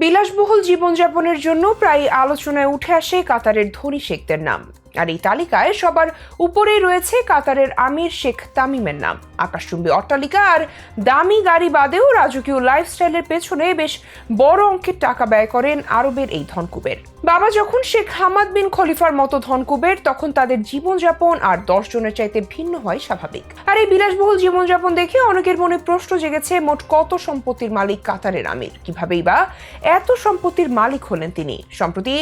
বিলাসবহুল জীবনযাপনের জন্য প্রায় আলোচনায় উঠে আসে কাতারের ধনী শেখদের নাম। আর এই তালিকায় সবার উপরেই রয়েছে কাতারের আমির শেখ তামিমের নাম। আকাশচুম্বী অট্টালিকা আর দামি গাড়ি বাদেও রাজকীয় লাইফস্টাইলের পেছনে বেশ বড় অঙ্কের টাকা ব্যয় করেন আরবের এই ধনকুবের। বাবা যখন শেখ হামাদ বিন খলিফার মতো ধনকুবের, তখন তাদের জীবনযাপন আর দশজনের চাইতে ভিন্ন হয় স্বাভাবিক। আর এই বিলাসবহুল জীবনযাপন দেখে অনেকের মনে প্রশ্ন জেগেছে, মোট কত সম্পত্তির মালিক কাতারের আমির? কিভাবেই বা এত সম্পত্তির মালিক হলেন তিনি? সম্প্রতি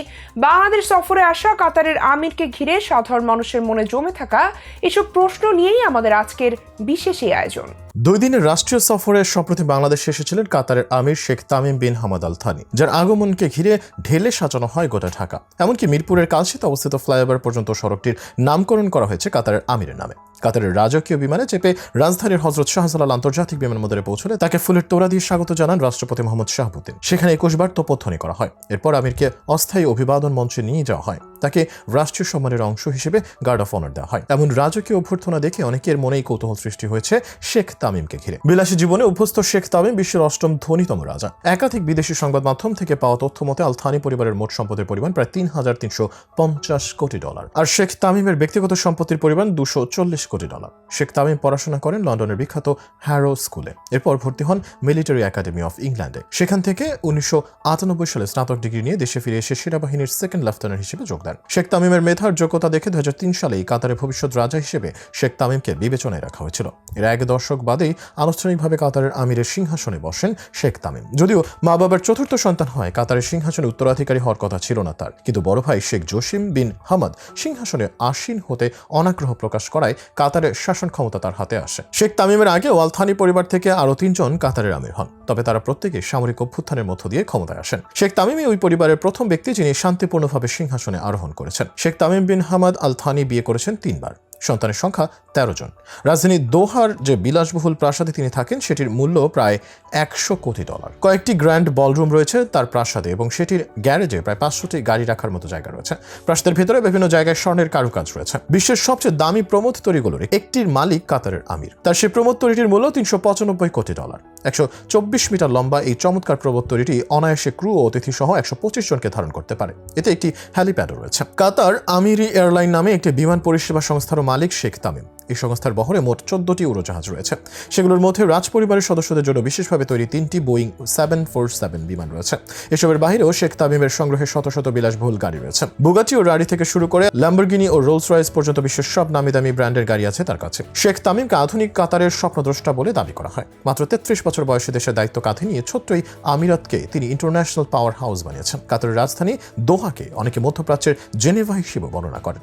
বাংলাদেশ সফরে আসা কাতারের আমিরকে ঘিরে সাধারণ মানুষের মনে জমে থাকা এসব প্রশ্ন নিয়েই আমাদের আজকের বিশেষ এই আয়োজন। দুই দিনের রাষ্ট্রীয় সফরে সম্প্রতি বাংলাদেশে এসেছিলেন কাতারের আমির Sheikh Tamim bin Hamad Al Thani যার আগমনকে ঘিরে ঢেলে সাজানো হয় গোটা ঢাকা। এমনকি মিরপুরের কালশিতে অবস্থিত ফ্লাইওভার পর্যন্ত সড়কটির নামকরণ করা হয়েছে কাতারের আমিরের নামে। কাতারের রাজকীয় বিমানে চেপে রাজধানীর হজরত শাহজালাল আন্তর্জাতিক বিমানবন্দরে পৌঁছলে তাকে ফুলের তোড়া দিয়ে স্বাগত জানান রাষ্ট্রপতি মোহাম্মদ শাহাবুদ্দিন। সেখানে একুশবার তোপধ্বনি করা হয়। এরপর আমিরকে অস্থায়ী অভিবাদন মঞ্চে নিয়ে যাওয়া হয়। তাকে রাষ্ট্রীয় সম্মানের অংশ হিসেবে গার্ড অফ অনার দেওয়া হয়। এমন রাজকীয় অভ্যর্থনা দেখে অনেকের মনেই কৌতূহল সৃষ্টি হয়েছে শেখ তামিমকে ঘিরে। বিলাসী জীবনে অভ্যস্ত শেখ তামিম বিশ্বের অষ্টম ধনীতম রাজা। একাধিক বিদেশি সংবাদ মাধ্যম থেকে পাওয়া তথ্য মতে আল থানি পরিবারের মোট সম্পদের পরিমাণ প্রায় তিন হাজার তিনশো পঞ্চাশ কোটি ডলার। আর শেখ তামিমের ব্যক্তিগত সম্পত্তির পরিমাণ দুশো চল্লিশ কোটি ডলার। শেখ তামিম পড়াশোনা করেন লন্ডনের বিখ্যাত হ্যারো স্কুলে। এরপর ভর্তি হন মিলিটারি একাডেমি অফ ইংল্যান্ডে। সেখান থেকে উনিশশো আটানব্বই সালে স্নাতক ডিগ্রি নিয়ে দেশে ফিরে এসে সেনাবাহিনীর সেকেন্ড লেফটেন্যান্ট হিসেবে যোগ দেন। শেখ তামিমের মেধার যোগ্যতা দেখে দু হাজার তিন সালেই কাতারের ভবিষ্যৎ রাজা হিসেবে শেখ তামিমকে বিবেচনায় রাখা হয়েছিল। এর এক দশক বাদেই আনুষ্ঠানিকভাবে কাতারের আমিরের সিংহাসনে বসেন শেখ তামিম। যদিও মা বাবার চতুর্থ সন্তান হয়, কাতারের সিংহাসনে উত্তরাধিকারী হওয়ার কথা ছিল না তার। কিন্তু বড় ভাই শেখ জসিম বিন হামাদ সিংহাসনে আসীন হতে অনাগ্রহ প্রকাশ করায় কাতারের শাসন ক্ষমতা তার হাতে আসে। শেখ তামিমের আগে ওয়ালথানি পরিবার থেকে আরও তিনজন কাতারের আমির হন, তবে তারা প্রত্যেকে সামরিক অভ্যুত্থানের মধ্য দিয়ে ক্ষমতায় আসেন। শেখ তামিমই ওই পরিবারের প্রথম ব্যক্তি যিনি শান্তিপূর্ণভাবে সিংহাসনে আরোহণ করেছেন। Sheikh Tamim bin Hamad Al Thani বিয়ে করেছেন তিনবার। সন্তানের সংখ্যা তেরো জন। রাজধানী দোহার যে বিলাসবহুল প্রাসাদে তিনি থাকেন, সেটির মূল্য প্রায় একশো কোটি ডলার। কয়েকটি গ্র্যান্ড বলরুম রয়েছে তার প্রাসাদে এবং সেটির গ্যারেজে প্রায় পাঁচশোটি গাড়ি রাখার মতো জায়গা রয়েছে। প্রাসাদের ভেতরে বিভিন্ন জায়গায় স্বর্ণের কারুকাজ রয়েছে। বিশ্বের সবচেয়ে দামি প্রমোদ তৈরিগুলোর একটির মালিক কাতারের আমির। তার সেই প্রমোদ তৈরিটির মূল্য তিনশো পঁচানব্বই কোটি ডলার। একশো চব্বিশ মিটার লম্বা এই চমৎকার প্রবর্তরীটি তৈরিটি অনায়াসে ক্রু ও অতিথি সহ একশো পঁচিশ জনকে ধারণ করতে পারে। এতে একটি হ্যালিপ্যাডও রয়েছে। কাতার আমিরি এয়ারলাইন নামে একটি বিমান পরিষেবা সংস্থার মালিক শেখ তামিম। এই সংস্থার বহরে মোট চোদ্দটি উড়োজাহাজ রয়েছে। সেগুলোর মধ্যে রাজ পরিবারের সদস্যদের জন্য বিশেষভাবে তৈরি তিনটি বোয়িং সেভেন ফোর সেভেন বিমান রয়েছে। এসবের বাইরেও শেখ তামিমের সংগ্রহে শত শত বিলাসবহুল গাড়ি রয়েছে। বুগাটি ও রাড়ি থেকে শুরু করে ল্যাম্বরগিনি ও রোলস রয়েস পর্যন্ত বিশ্বের সব নামি দামি ব্র্যান্ডের গাড়ি আছে তার কাছে। শেখ তামিমকে আধুনিক কাতারের স্বপ্নদ্রষ্টা বলে দাবি করা হয়। মাত্র তেত্রিশ বছর বয়সে দেশের দায়িত্ব কাঁধে নিয়ে ছোট্ট এই আমিরাতকে তিনি ইন্টারন্যাশনাল পাওয়ার হাউস বানিয়েছেন। কাতারের রাজধানী দোহাকে অনেকে মধ্যপ্রাচ্যের জেনেভা হিসেবে বর্ণনা করেন।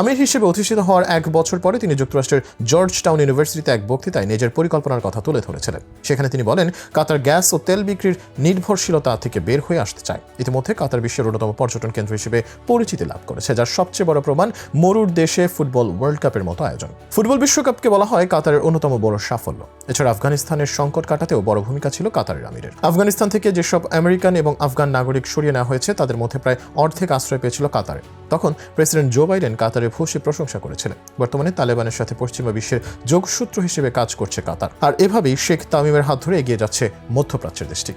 আমির হিসেবে অধিষ্ঠিত হওয়ার এক বছর পরে তিনি যুক্তরাষ্ট্রের জর্জ টাউন ইউনিভার্সিটিতে এক বক্তৃতায় নিজের পরিকল্পনার কথা তুলে ধরেছিলেন। সেখানে তিনি বলেন, কাতার গ্যাস ও তেল বিক্রির নির্ভরশীলতা থেকে বের হয়ে আসতে চায়। ইতিমধ্যে কাতার বিশ্বের অন্যতম পর্যটন কেন্দ্র হিসেবে পরিচিতি লাভ করেছে, যার সবচেয়ে বড় প্রমাণ মরুর দেশে ফুটবল ওয়ার্ল্ড কাপের মতো আয়োজন। ফুটবল বিশ্বকাপকে বলা হয় কাতারের অন্যতম বড় সাফল্য। এছাড়া আফগানিস্তানের সংকট কাটাতেও বড় ভূমিকা ছিল কাতারের আমিরের। আফগানিস্তান থেকে যেসব আমেরিকান এবং আফগান নাগরিক সরিয়ে নেওয়া হয়েছে, তাদের মধ্যে প্রায় অর্ধেক আশ্রয় পেয়েছিল কাতারে। তখন প্রেসিডেন্ট জো বাইডেন কাতারের ভূষী প্রশংসা করেছিলেন। বর্তমানে তালেবানের সাথে পশ্চিমা বিশ্বের যোগসূত্র হিসেবে কাজ করছে কাতার। আর এভাবেই শেখ তামিমের হাত ধরে এগিয়ে যাচ্ছে মধ্যপ্রাচ্যের দেশটি।